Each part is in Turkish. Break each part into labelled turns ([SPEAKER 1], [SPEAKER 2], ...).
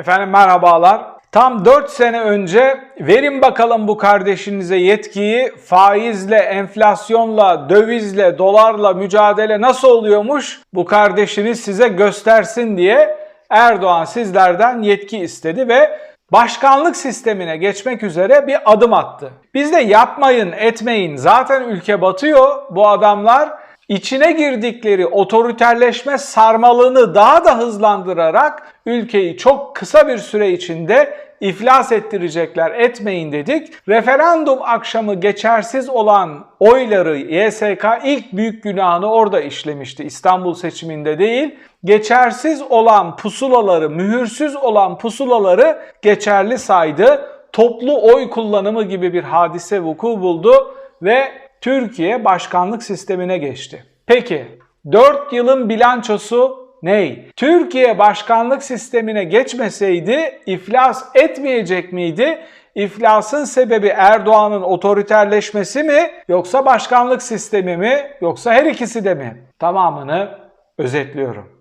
[SPEAKER 1] Efendim merhabalar. Tam 4 sene önce verin bakalım bu kardeşinize yetkiyi faizle, enflasyonla, dövizle, dolarla mücadele nasıl oluyormuş bu kardeşiniz size göstersin diye Erdoğan sizlerden yetki istedi ve başkanlık sistemine geçmek üzere bir adım attı. Biz de yapmayın, etmeyin. Zaten ülke batıyor. Bu adamlar içine girdikleri otoriterleşme sarmalını daha da hızlandırarak ülkeyi çok kısa bir süre içinde iflas ettirecekler etmeyin dedik. Referandum akşamı geçersiz olan oyları YSK ilk büyük günahını orada işlemişti. İstanbul seçiminde değil. Geçersiz olan pusulaları, mühürsüz olan pusulaları geçerli saydı. Toplu oy kullanımı gibi bir hadise vuku buldu ve Türkiye başkanlık sistemine geçti. Peki 4 yılın bilançosu ney? Türkiye başkanlık sistemine geçmeseydi iflas etmeyecek miydi? İflasın sebebi Erdoğan'ın otoriterleşmesi mi yoksa başkanlık sistemi mi yoksa her ikisi de mi? Tamamını özetliyorum.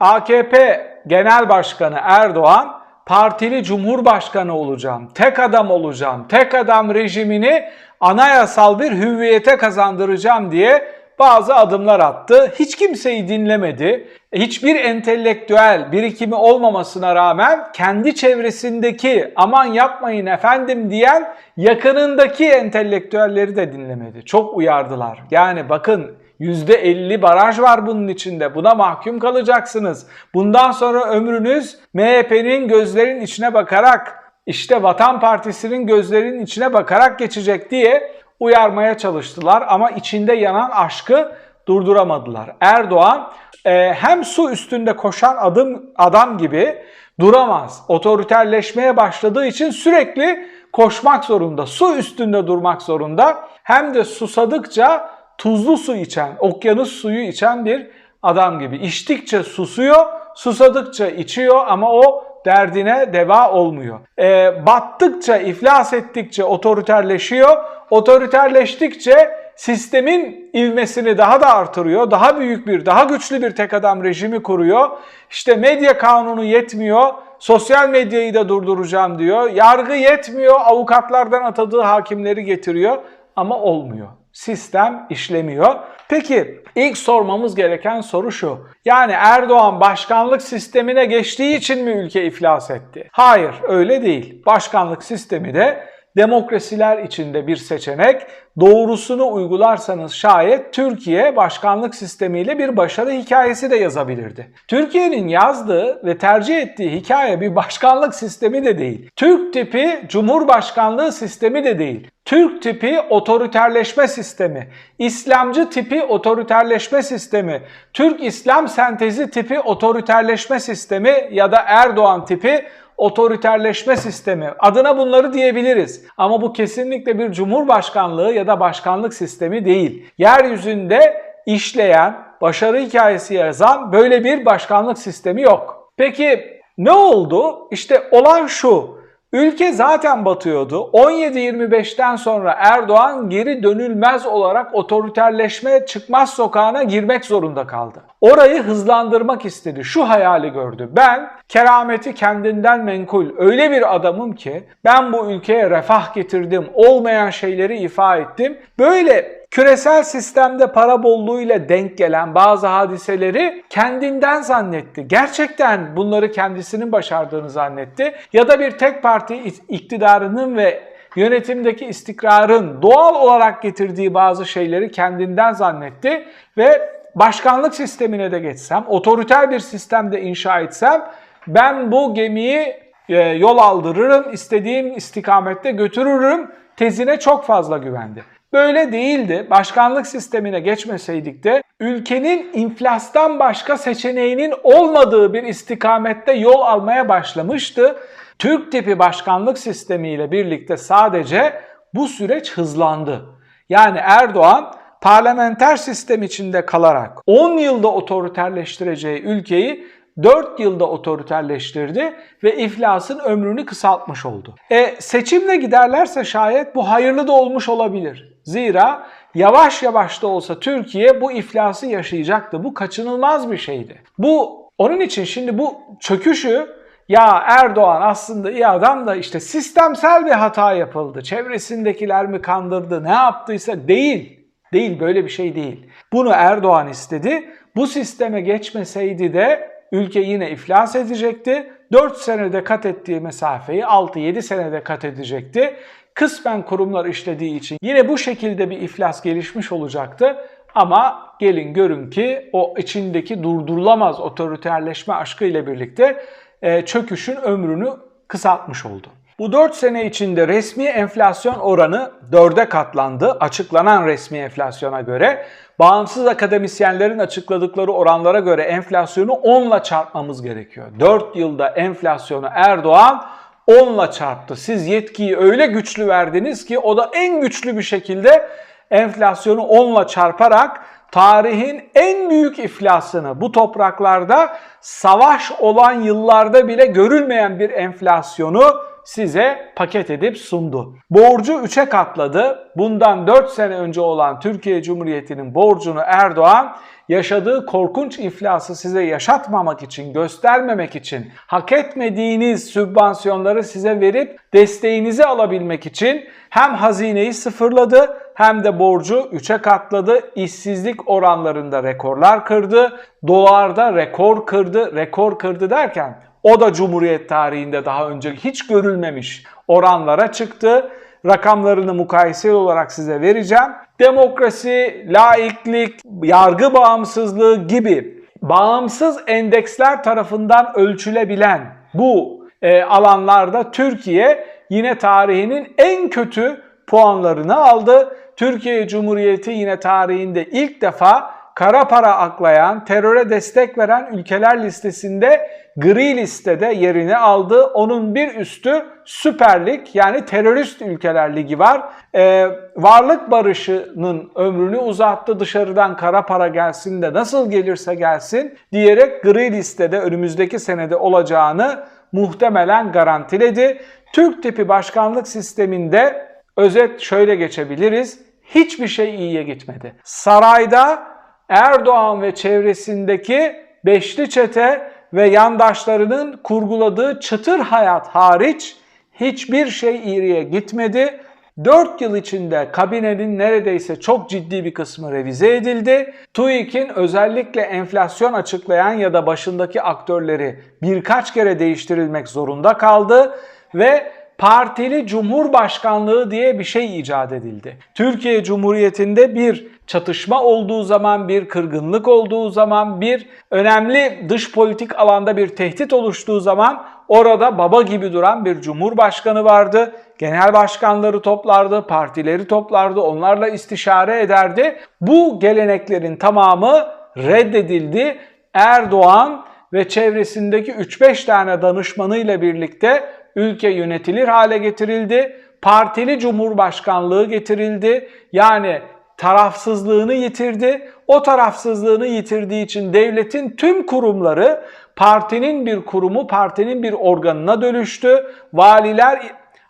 [SPEAKER 1] AKP Genel Başkanı Erdoğan partili cumhurbaşkanı olacağım, tek adam olacağım, tek adam rejimini anayasal bir hüviyete kazandıracağım diye bazı adımlar attı. Hiç kimseyi dinlemedi. Hiçbir entelektüel birikimi olmamasına rağmen kendi çevresindeki aman yapmayın efendim diyen yakınındaki entelektüelleri de dinlemedi. Çok uyardılar. Yani bakın %50 baraj var bunun içinde. Buna mahkum kalacaksınız. Bundan sonra ömrünüz MHP'nin gözlerin içine bakarak, işte Vatan Partisi'nin gözlerinin içine bakarak geçecek diye uyarmaya çalıştılar. Ama içinde yanan aşkı durduramadılar. Erdoğan e, hem su üstünde koşan adım adam gibi duramaz. Otoriterleşmeye başladığı için sürekli koşmak zorunda. Su üstünde durmak zorunda. Hem de susadıkça tuzlu su içen, okyanus suyu içen bir adam gibi. İçtikçe susuyor, susadıkça içiyor ama o derdine deva olmuyor. E, battıkça, iflas ettikçe otoriterleşiyor. Otoriterleştikçe sistemin ivmesini daha da artırıyor. Daha büyük bir, daha güçlü bir tek adam rejimi kuruyor. İşte medya kanunu yetmiyor. Sosyal medyayı da durduracağım diyor. Yargı yetmiyor. Avukatlardan atadığı hakimleri getiriyor ama olmuyor sistem işlemiyor. Peki ilk sormamız gereken soru şu. Yani Erdoğan başkanlık sistemine geçtiği için mi ülke iflas etti? Hayır öyle değil. Başkanlık sistemi de demokrasiler içinde bir seçenek. Doğrusunu uygularsanız şayet Türkiye başkanlık sistemiyle bir başarı hikayesi de yazabilirdi. Türkiye'nin yazdığı ve tercih ettiği hikaye bir başkanlık sistemi de değil. Türk tipi cumhurbaşkanlığı sistemi de değil. Türk tipi otoriterleşme sistemi, İslamcı tipi otoriterleşme sistemi, Türk İslam sentezi tipi otoriterleşme sistemi ya da Erdoğan tipi otoriterleşme sistemi. Adına bunları diyebiliriz. Ama bu kesinlikle bir cumhurbaşkanlığı ya da başkanlık sistemi değil. Yeryüzünde işleyen, başarı hikayesi yazan böyle bir başkanlık sistemi yok. Peki ne oldu? İşte olan şu. Ülke zaten batıyordu. 17-25'ten sonra Erdoğan geri dönülmez olarak otoriterleşme çıkmaz sokağına girmek zorunda kaldı. Orayı hızlandırmak istedi. Şu hayali gördü. Ben kerameti kendinden menkul öyle bir adamım ki ben bu ülkeye refah getirdim. Olmayan şeyleri ifa ettim. Böyle küresel sistemde para bolluğuyla denk gelen bazı hadiseleri kendinden zannetti. Gerçekten bunları kendisinin başardığını zannetti. Ya da bir tek parti iktidarının ve yönetimdeki istikrarın doğal olarak getirdiği bazı şeyleri kendinden zannetti ve başkanlık sistemine de geçsem, otoriter bir sistemde inşa etsem ben bu gemiyi e, yol aldırırım, istediğim istikamette götürürüm tezine çok fazla güvendi. Böyle değildi. Başkanlık sistemine geçmeseydik de ülkenin inflastan başka seçeneğinin olmadığı bir istikamette yol almaya başlamıştı. Türk tipi başkanlık sistemiyle birlikte sadece bu süreç hızlandı. Yani Erdoğan parlamenter sistem içinde kalarak 10 yılda otoriterleştireceği ülkeyi 4 yılda otoriterleştirdi ve iflasın ömrünü kısaltmış oldu. E, seçimle giderlerse şayet bu hayırlı da olmuş olabilir. Zira yavaş yavaş da olsa Türkiye bu iflası yaşayacaktı. Bu kaçınılmaz bir şeydi. Bu onun için şimdi bu çöküşü ya Erdoğan aslında iyi adam da işte sistemsel bir hata yapıldı. Çevresindekiler mi kandırdı, ne yaptıysa değil. Değil böyle bir şey değil. Bunu Erdoğan istedi. Bu sisteme geçmeseydi de ülke yine iflas edecekti. 4 senede kat ettiği mesafeyi 6-7 senede kat edecekti. Kısmen kurumlar işlediği için yine bu şekilde bir iflas gelişmiş olacaktı. Ama gelin görün ki o içindeki durdurulamaz otoriterleşme aşkı ile birlikte e, çöküşün ömrünü kısaltmış oldu. Bu 4 sene içinde resmi enflasyon oranı 4'e katlandı. Açıklanan resmi enflasyona göre. Bağımsız akademisyenlerin açıkladıkları oranlara göre enflasyonu 10 ile çarpmamız gerekiyor. 4 yılda enflasyonu Erdoğan 10 ile çarptı. Siz yetkiyi öyle güçlü verdiniz ki o da en güçlü bir şekilde enflasyonu 10 ile çarparak tarihin en büyük iflasını bu topraklarda savaş olan yıllarda bile görülmeyen bir enflasyonu size paket edip sundu. Borcu 3'e katladı. Bundan 4 sene önce olan Türkiye Cumhuriyeti'nin borcunu Erdoğan yaşadığı korkunç iflası size yaşatmamak için, göstermemek için, hak etmediğiniz sübvansiyonları size verip desteğinizi alabilmek için hem hazineyi sıfırladı hem de borcu 3'e katladı. İşsizlik oranlarında rekorlar kırdı. Dolarda rekor kırdı. Rekor kırdı derken o da Cumhuriyet tarihinde daha önce hiç görülmemiş oranlara çıktı. Rakamlarını mukayesel olarak size vereceğim. Demokrasi, laiklik, yargı bağımsızlığı gibi bağımsız endeksler tarafından ölçülebilen bu e, alanlarda Türkiye yine tarihinin en kötü puanlarını aldı. Türkiye Cumhuriyeti yine tarihinde ilk defa kara para aklayan, teröre destek veren ülkeler listesinde gri listede yerini aldı. Onun bir üstü Süper Lig yani terörist ülkeler ligi var. Ee, varlık barışının ömrünü uzattı dışarıdan kara para gelsin de nasıl gelirse gelsin diyerek gri listede önümüzdeki senede olacağını muhtemelen garantiledi. Türk tipi başkanlık sisteminde özet şöyle geçebiliriz. Hiçbir şey iyiye gitmedi. Sarayda Erdoğan ve çevresindeki beşli çete ve yandaşlarının kurguladığı çıtır hayat hariç hiçbir şey iyiye gitmedi. 4 yıl içinde kabinenin neredeyse çok ciddi bir kısmı revize edildi. TÜİK'in özellikle enflasyon açıklayan ya da başındaki aktörleri birkaç kere değiştirilmek zorunda kaldı ve partili cumhurbaşkanlığı diye bir şey icat edildi. Türkiye Cumhuriyeti'nde bir çatışma olduğu zaman, bir kırgınlık olduğu zaman, bir önemli dış politik alanda bir tehdit oluştuğu zaman orada baba gibi duran bir cumhurbaşkanı vardı. Genel başkanları toplardı, partileri toplardı, onlarla istişare ederdi. Bu geleneklerin tamamı reddedildi. Erdoğan ve çevresindeki 3-5 tane danışmanıyla birlikte ülke yönetilir hale getirildi. Partili cumhurbaşkanlığı getirildi. Yani tarafsızlığını yitirdi. O tarafsızlığını yitirdiği için devletin tüm kurumları partinin bir kurumu, partinin bir organına dönüştü. Valiler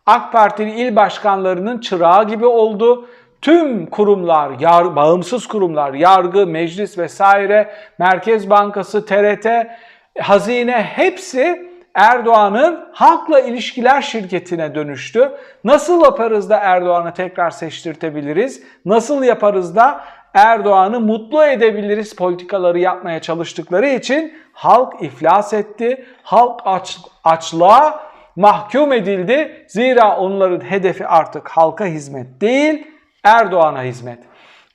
[SPEAKER 1] AK Partili il başkanlarının çırağı gibi oldu. Tüm kurumlar, yar, bağımsız kurumlar, yargı, meclis vesaire, Merkez Bankası, TRT, hazine hepsi Erdoğan'ın halkla ilişkiler şirketine dönüştü. Nasıl yaparız da Erdoğan'ı tekrar seçtirtebiliriz? Nasıl yaparız da Erdoğan'ı mutlu edebiliriz politikaları yapmaya çalıştıkları için halk iflas etti. Halk aç, açlığa mahkum edildi. Zira onların hedefi artık halka hizmet değil, Erdoğan'a hizmet.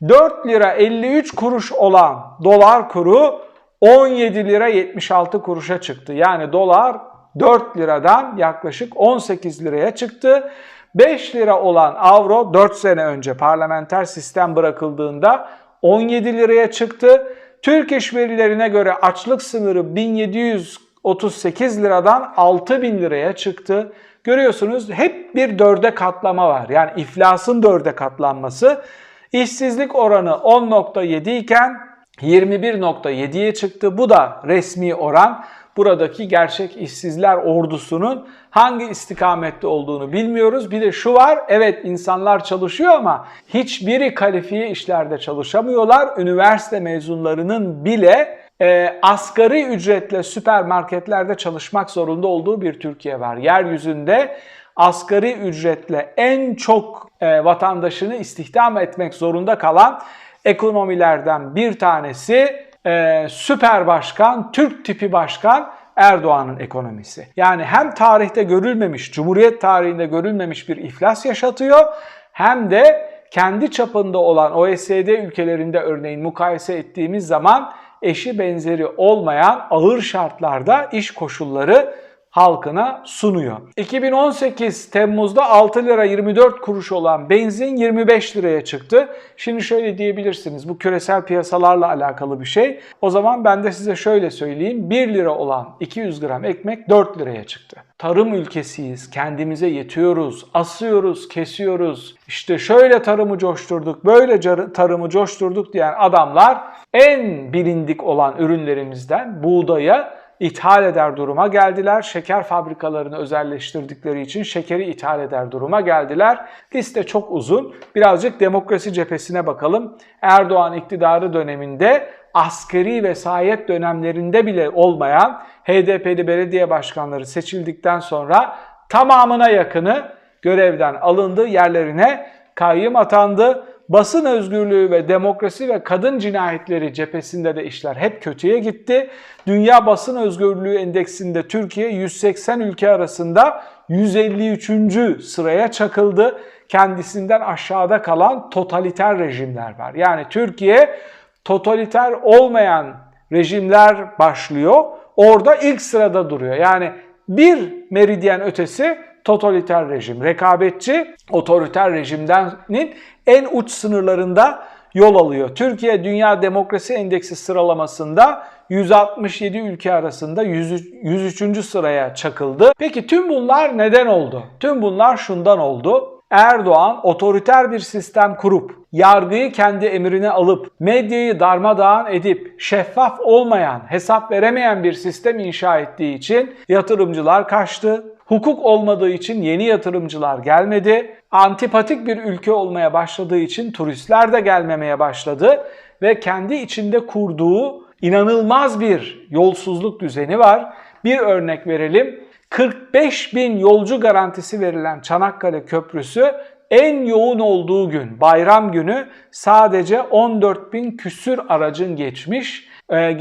[SPEAKER 1] 4 lira 53 kuruş olan dolar kuru 17 lira 76 kuruşa çıktı. Yani dolar 4 liradan yaklaşık 18 liraya çıktı. 5 lira olan avro 4 sene önce parlamenter sistem bırakıldığında 17 liraya çıktı. Türk iş verilerine göre açlık sınırı 1738 liradan 6000 liraya çıktı. Görüyorsunuz hep bir dörde katlama var. Yani iflasın dörde katlanması. İşsizlik oranı 10.7 iken 21.7'ye çıktı. Bu da resmi oran. Buradaki gerçek işsizler ordusunun hangi istikamette olduğunu bilmiyoruz. Bir de şu var, evet insanlar çalışıyor ama hiçbiri kalifiye işlerde çalışamıyorlar. Üniversite mezunlarının bile e, asgari ücretle süpermarketlerde çalışmak zorunda olduğu bir Türkiye var. Yeryüzünde asgari ücretle en çok e, vatandaşını istihdam etmek zorunda kalan ekonomilerden bir tanesi e, süper başkan, Türk tipi başkan Erdoğan'ın ekonomisi. Yani hem tarihte görülmemiş, Cumhuriyet tarihinde görülmemiş bir iflas yaşatıyor hem de kendi çapında olan OECD ülkelerinde örneğin mukayese ettiğimiz zaman eşi benzeri olmayan ağır şartlarda iş koşulları halkına sunuyor. 2018 Temmuz'da 6 lira 24 kuruş olan benzin 25 liraya çıktı. Şimdi şöyle diyebilirsiniz bu küresel piyasalarla alakalı bir şey. O zaman ben de size şöyle söyleyeyim 1 lira olan 200 gram ekmek 4 liraya çıktı. Tarım ülkesiyiz, kendimize yetiyoruz, asıyoruz, kesiyoruz. İşte şöyle tarımı coşturduk, böyle tarımı coşturduk diyen adamlar en bilindik olan ürünlerimizden buğdaya ithal eder duruma geldiler. Şeker fabrikalarını özelleştirdikleri için şekeri ithal eder duruma geldiler. Liste çok uzun. Birazcık demokrasi cephesine bakalım. Erdoğan iktidarı döneminde askeri vesayet dönemlerinde bile olmayan HDP'li belediye başkanları seçildikten sonra tamamına yakını görevden alındı, yerlerine kayyım atandı basın özgürlüğü ve demokrasi ve kadın cinayetleri cephesinde de işler hep kötüye gitti. Dünya Basın Özgürlüğü Endeksinde Türkiye 180 ülke arasında 153. sıraya çakıldı. Kendisinden aşağıda kalan totaliter rejimler var. Yani Türkiye totaliter olmayan rejimler başlıyor. Orada ilk sırada duruyor. Yani bir meridyen ötesi totaliter rejim, rekabetçi otoriter rejimdenin en uç sınırlarında yol alıyor. Türkiye Dünya Demokrasi Endeksi sıralamasında 167 ülke arasında 103. sıraya çakıldı. Peki tüm bunlar neden oldu? Tüm bunlar şundan oldu. Erdoğan otoriter bir sistem kurup, yargıyı kendi emrine alıp, medyayı darmadağın edip, şeffaf olmayan, hesap veremeyen bir sistem inşa ettiği için yatırımcılar kaçtı, Hukuk olmadığı için yeni yatırımcılar gelmedi. Antipatik bir ülke olmaya başladığı için turistler de gelmemeye başladı ve kendi içinde kurduğu inanılmaz bir yolsuzluk düzeni var. Bir örnek verelim. 45 bin yolcu garantisi verilen Çanakkale Köprüsü en yoğun olduğu gün, bayram günü sadece 14 bin küsür aracın geçmiş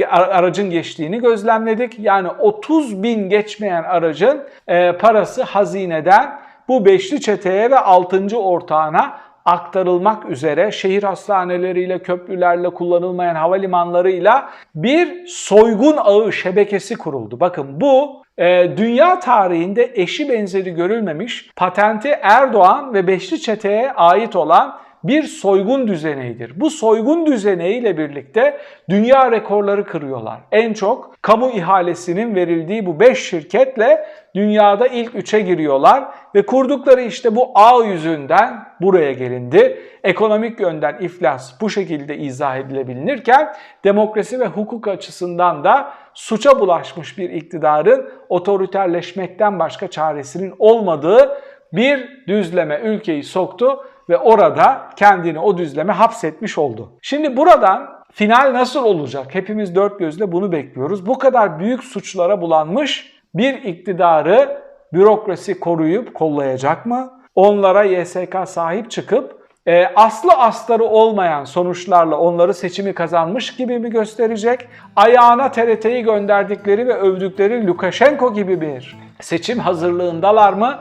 [SPEAKER 1] aracın geçtiğini gözlemledik. Yani 30 bin geçmeyen aracın e, parası hazineden bu beşli çeteye ve altıncı ortağına aktarılmak üzere şehir hastaneleriyle, köprülerle, kullanılmayan havalimanlarıyla bir soygun ağı şebekesi kuruldu. Bakın bu e, dünya tarihinde eşi benzeri görülmemiş patenti Erdoğan ve Beşli Çete'ye ait olan bir soygun düzeneğidir. Bu soygun düzeneğiyle birlikte dünya rekorları kırıyorlar. En çok kamu ihalesinin verildiği bu 5 şirketle dünyada ilk 3'e giriyorlar ve kurdukları işte bu ağ yüzünden buraya gelindi. Ekonomik yönden iflas bu şekilde izah edilebilirken demokrasi ve hukuk açısından da suça bulaşmış bir iktidarın otoriterleşmekten başka çaresinin olmadığı bir düzleme ülkeyi soktu ve orada kendini o düzleme hapsetmiş oldu. Şimdi buradan final nasıl olacak? Hepimiz dört gözle bunu bekliyoruz. Bu kadar büyük suçlara bulanmış bir iktidarı bürokrasi koruyup kollayacak mı? Onlara YSK sahip çıkıp e, aslı astarı olmayan sonuçlarla onları seçimi kazanmış gibi mi gösterecek? Ayağına TRT'yi gönderdikleri ve övdükleri Lukashenko gibi bir seçim hazırlığındalar mı?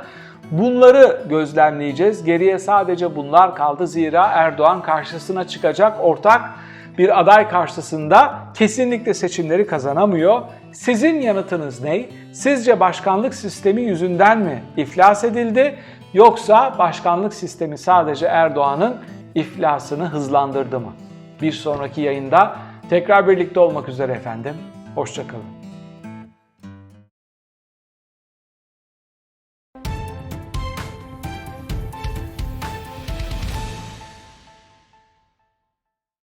[SPEAKER 1] Bunları gözlemleyeceğiz. Geriye sadece bunlar kaldı. Zira Erdoğan karşısına çıkacak ortak bir aday karşısında kesinlikle seçimleri kazanamıyor. Sizin yanıtınız ne? Sizce başkanlık sistemi yüzünden mi iflas edildi? Yoksa başkanlık sistemi sadece Erdoğan'ın iflasını hızlandırdı mı? Bir sonraki yayında tekrar birlikte olmak üzere efendim. Hoşçakalın.